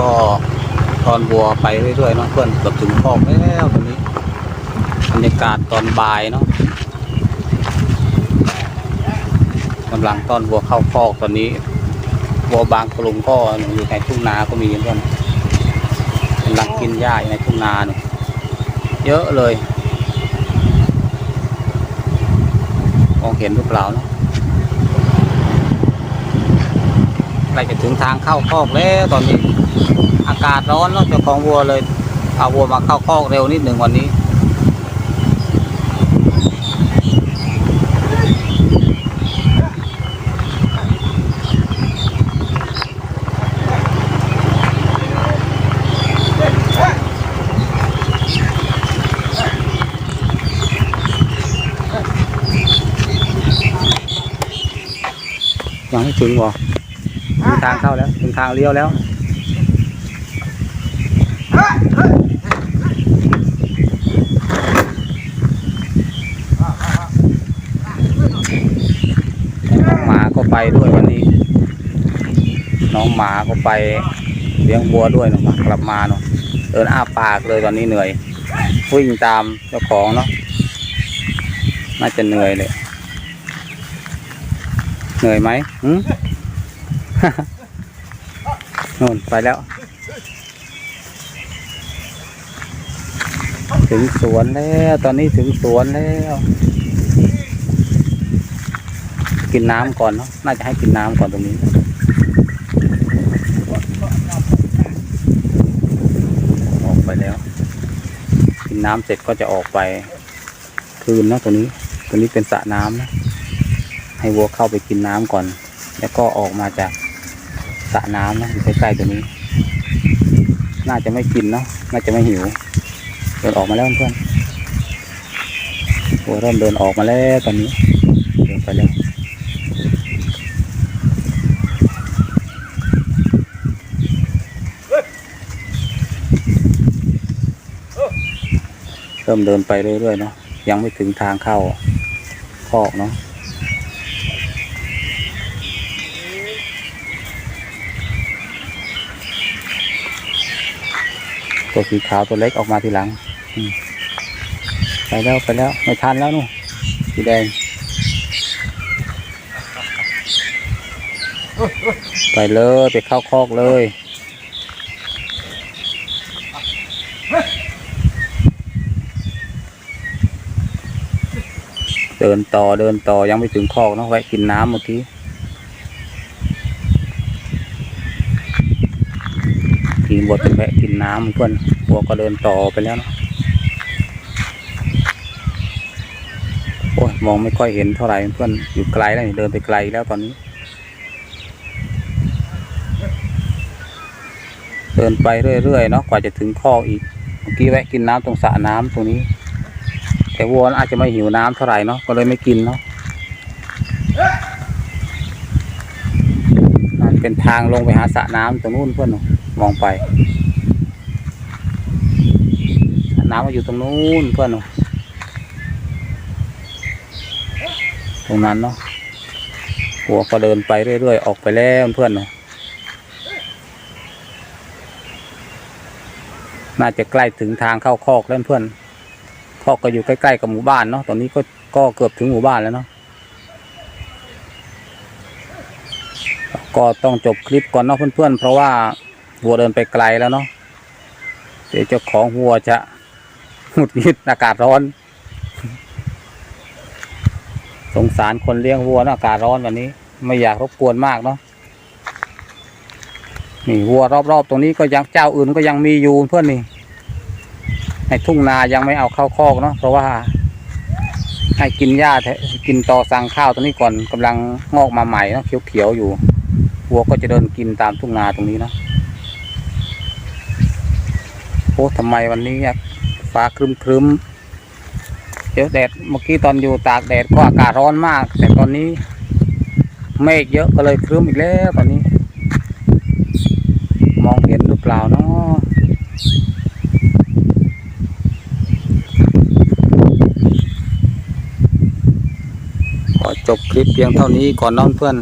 ก็ตอนบัวไปเรื่อยๆเนาะเพื่อนเกือบถึงคอกแล้วตอนนี้บรรยากาศตอนบ่ายเนาะกำลังต้อนวัวเข้าคอกตอนนี้วัวบางกลุ่มก็อยู่ในทุ่งนาก็มีเพื่อนกำลังกินหญ้าอยู่ในทุ่งนาเนี่ยเยอะเลยมองเห็นหรือเปล่าเนาะ ใกล้จะถึงทางเข้าคอกแล้วตอนนี้ อากาศร้อนเนาะเจ้าของวัวเลยเอาวัวมาเข้าคอกเร็วนิดหนึ่งวันนี้ยังไม่ถึงวะ ถึงทางเข้าแล้วถึงทางเลี้ยวแล้วน้องหมาก็ไปด้วยวันนี้ น้องหมาก็ไปเลี้ยงวัวด้วยนะกลับมาเนาะเดินอ้าปากเลยตอนนี้เหนื่อยวิ่งตามเจ้าของเนาะน่าจะเหนื่อยเลยเหนื่อยไหมหืม นู่นไปแล้ว ถึงสวนแล้ว ตอนนี้ถึงสวนแล้ว กินน้ำก่อนเนาะน่าจะให้กินน้ำก่อนตรงนี้ออกไปแล้ว กินน้ำเสร็จก็จะออกไป คืนเนาะตรงนี้ตรงนี้เป็นสระน้ำนะให้วัวเข้าไปกินน้ำก่อน แล้วก็ออกมาจาก สระน้ำนะอยู่ใกล้ๆตรงนี้ น่าจะไม่กินเนาะน่าจะไม่หิว เดินออกมาแล้วเพื่อนวัวเริ่มเดินออกมาแล้วตอนนี้เดินไปแล้วเริ่มเดินไปเรื่อยๆเนาะยังไม่ถึงทางเข้าคอกเนาะ ตัวสีขาวตัวเล็กออกมาทีหลังไปแล้วไปแล้วไม่ทันแล้วนู่นสีแดง ไปเลยไปเข้าคอกเลยเดินต่อเดินต่อยังไม่ถึงคอกนะแวะกินน้ำเมื่อกี้ ทีมวัวจะแวะกินน้ำเพื่อนวัวก็เดินต่อไปแล้วนะโอ้ยมองไม่ค่อยเห็นเท่าไหร่เพื่อนอยู่ไกลแล้วเดินไปไกลแล้วตอนนี้ เดินไปเรื่อยๆเนาะกว่าจะถึงคออีกเมื่อกี้แวะกินน้ำตรงสระน้ำตรงนี้ แต่วัวอาจจะไม่หิวน้ำเท่าไหร่เนาะก็เลยไม่กินเนาะนั่นเป็นทางลงไปหาสระน้ำตรงนู้นเพื่อนเนอะ มองไป น้ำมาอยู่ตรงนู้นเพื่อนตรงนั้นเนาะวัวก็เดินไปเรื่อยๆ ออกไปแล้วเพื่อนเนอะน่าจะใกล้ถึงทางเข้าคอกแล้วเพื่อนคอกก็อยู่ใกล้ๆกับหมู่บ้านเนาะตอนนี้ก็ก็เกือบถึงหมู่บ้านแล้วเนาะก็ต้องจบคลิปก่อนเนาะเพื่อนๆเพราะว่า วัวเดินไปไกลแล้วเนาะเดี๋ยวเจ้าของวัวจะหงุดหงิดอากาศร้อน สงสารคนเลี้ยงวัวนอะอากาศร้อนวันนี้ ไม่อยากรบกวนมากเนาะนี่วัวรอบๆตรงนี้ก็ยังเจ้าอื่นก็ยังมีอยู่เพื่อนนี่ในทุ่งนายังไม่เอาเข้าคอกเนาะเพราะว่า ให้กินหญ้ากินตอสั่งข้าวตรงนี้ก่อนกำลังงอกมาใหม่เนาะเขียวๆอยู่วัวก็จะเดินกินตามทุ่งนาตรงนี้เนาะ อ้ทำไมวันนี้ฟ้าครึมครึมๆเดี๋ยวแดดเมื่อกี้ตอนอยู่ตากแดดก็อากาศร้อนมาก แต่ตอนนี้ เมฆเยอะก็เลยครึ้มอีกแล้วตอนนี้ มองเห็นหรือเปล่าเนาะขอจบคลิปเพียงเท่านี้ก่อนน้องเพื่อน